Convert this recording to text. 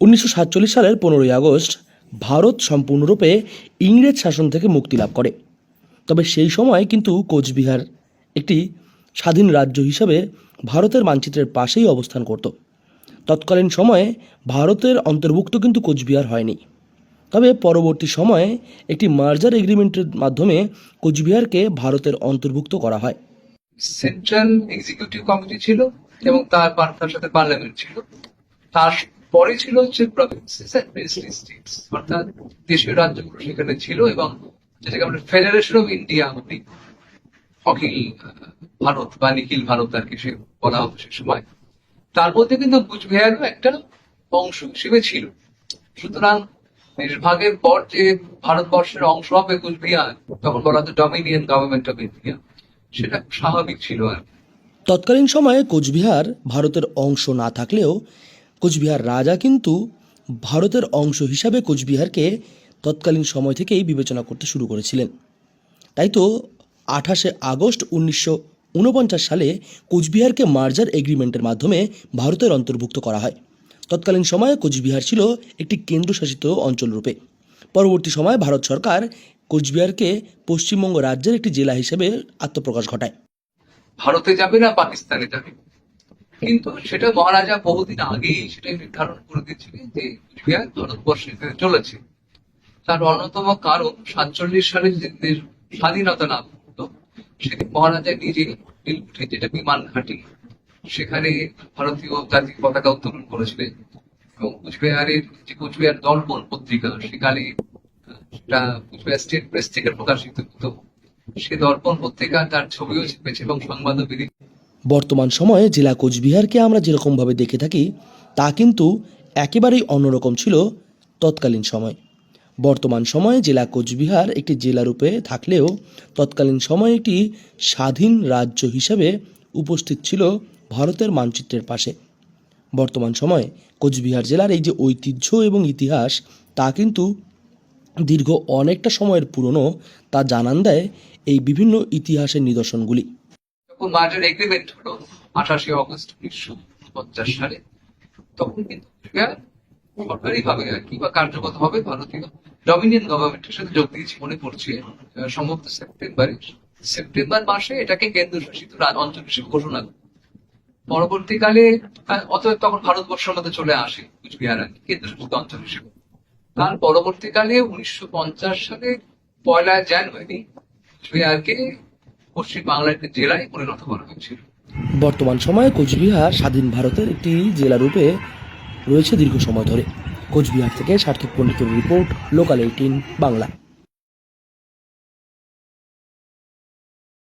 উনিশশো সাতচল্লিশ সালের পনেরোই আগস্ট ভারত সম্পূর্ণরূপে ইংরেজ শাসন থেকে মুক্তি লাভ করে। তবে সেই সময় কিন্তু কোচবিহার একটি স্বাধীন রাজ্য হিসাবে ভারতের মানচিত্রের পাশেই অবস্থান করত। তৎকালীন সময়ে ভারতের অন্তর্ভুক্ত কিন্তু কোচবিহার হয়নি। তবে পরবর্তী সময়ে একটি মার্জার এগ্রিমেন্টের মাধ্যমে কোচবিহারকে ভারতের অন্তর্ভুক্ত করা হয়। সেন্ট্রাল এক্সিকিউটিভ কমিটি ছিল এবং তার তার সাথে পার্লামেন্ট ছিল। তারপরে ছিল হচ্ছে প্রভিন্সেস অ্যান্ড প্রিন্সলি স্টেটস অর্থাৎ দেশীয় রাজ্যগুলো সেখানে ছিল এবং যেটাকে আমরা ফেডারেশন অফ ইন্ডিয়া বলি। অখিল ভারত বা নিখিল ভারত আর কি সে বলা হতো সে সময়। তার মধ্যে কিন্তু কুচবিহারও একটা অংশ হিসেবে ছিল। সুতরাং দেশভাগের পর যে ভারতবর্ষের অংশ হবে কুচবিহার তখন বলা হতো ডমিনিয়ন গভর্নমেন্ট অফ ইন্ডিয়া সেটা স্বাভাবিক ছিল আর তৎকালীন সময়ে কোচবিহার ভারতের অংশ না থাকলেও কোচবিহার রাজা কিন্তু ভারতের অংশ হিসাবে কোচবিহারকে তৎকালীন সময় থেকেই বিবেচনা করতে শুরু করেছিলেন। তাই তো আঠাশে আগস্ট উনিশশো উনপঞ্চাশ সালে কোচবিহারকে মার্জার এগ্রিমেন্টের মাধ্যমে ভারতের অন্তর্ভুক্ত করা হয়। তৎকালীন সময়ে কোচবিহার ছিল একটি কেন্দ্রশাসিত অঞ্চল রূপে। পরবর্তী সময়ে ভারত সরকার কোচবিহারকে পশ্চিমবঙ্গ রাজ্যের একটি জেলা হিসেবে আত্মপ্রকাশ ঘটায়। ভারতে যাবে না পাকিস্তানে যাবে? কিন্তু সেটা মহারাজা বহুদিন আগেই সেটাই নির্ধারণ করে দিয়েছিলেন যে কুচবিহার ভারতবর্ষে চলেছে। তার অন্যতম কারণ সাতচল্লিশ সালে যে স্বাধীনতা লাভ হতো সেদিন মহারাজা নিজে যেটা বিমান ঘাঁটি, সেখানে ভারতীয় জাতীয় পতাকা উত্তোলন করেছিলেন। এবং কুচবিহারের যে কুচবিহার দর্পণ পত্রিকা, সেখানে কুচবিহার স্টেট প্রেস থেকে প্রকাশিত হতো। সে দর্পণ পত্রিকা তার ছবিও ছেপেছে এবং সংবাদবিধি বর্তমান সময়ে জেলা কোচবিহারকে আমরা যেরকমভাবে দেখে থাকি, তা কিন্তু একেবারেই অন্যরকম ছিল তৎকালীন সময়। বর্তমান সময়ে জেলা কোচবিহার একটি জেলা রূপে থাকলেও তৎকালীন সময়ে একটি স্বাধীন রাজ্য হিসাবে উপস্থিত ছিল ভারতের মানচিত্রের পাশে। বর্তমান সময়ে কোচবিহার জেলার এই যে ঐতিহ্য এবং ইতিহাস, তা কিন্তু দীর্ঘ অনেকটা সময়ের পুরনো, তা জানান দেয় এই বিভিন্ন ইতিহাসের নিদর্শনগুলি। যখন মার্জার এগ্রিমেন্ট হলো আঠাশে অগস্ট উনিশশো পঞ্চাশ সালে। তখন কিন্তু সরকারি ভাবে আর কি বা কার্যগত ভাবে ভারতীয় ডমিনিয়ন গভর্নমেন্টের সাথে যোগ দিয়েছে মনে পড়ছে সম্ভবত সেপ্টেম্বরে সেপ্টেম্বর মাসে এটাকে কেন্দ্রশাসিত অঞ্চল হিসেবে ঘোষণা পরবর্তীকালে অতএব তখন ভারতবর্ষের মধ্যে চলে আসে কুচবিহার কেন্দ্রশাসিত অঞ্চল হিসেবে। তার পরবর্তীকালে উনিশশো পঞ্চাশ সালে পয়লা জানুয়ারি কুচবিহারকে পশ্চিম বাংলার একটি জেলায় পরিণত করা হয়েছিল। বর্তমান সময়ে কোচবিহার স্বাধীন ভারতের একটি জেলা রূপে রয়েছে দীর্ঘ সময় ধরে। কোচবিহার থেকে সার্থক পণ্ডিতের রিপোর্ট, লোকাল এইটিন, বাংলা।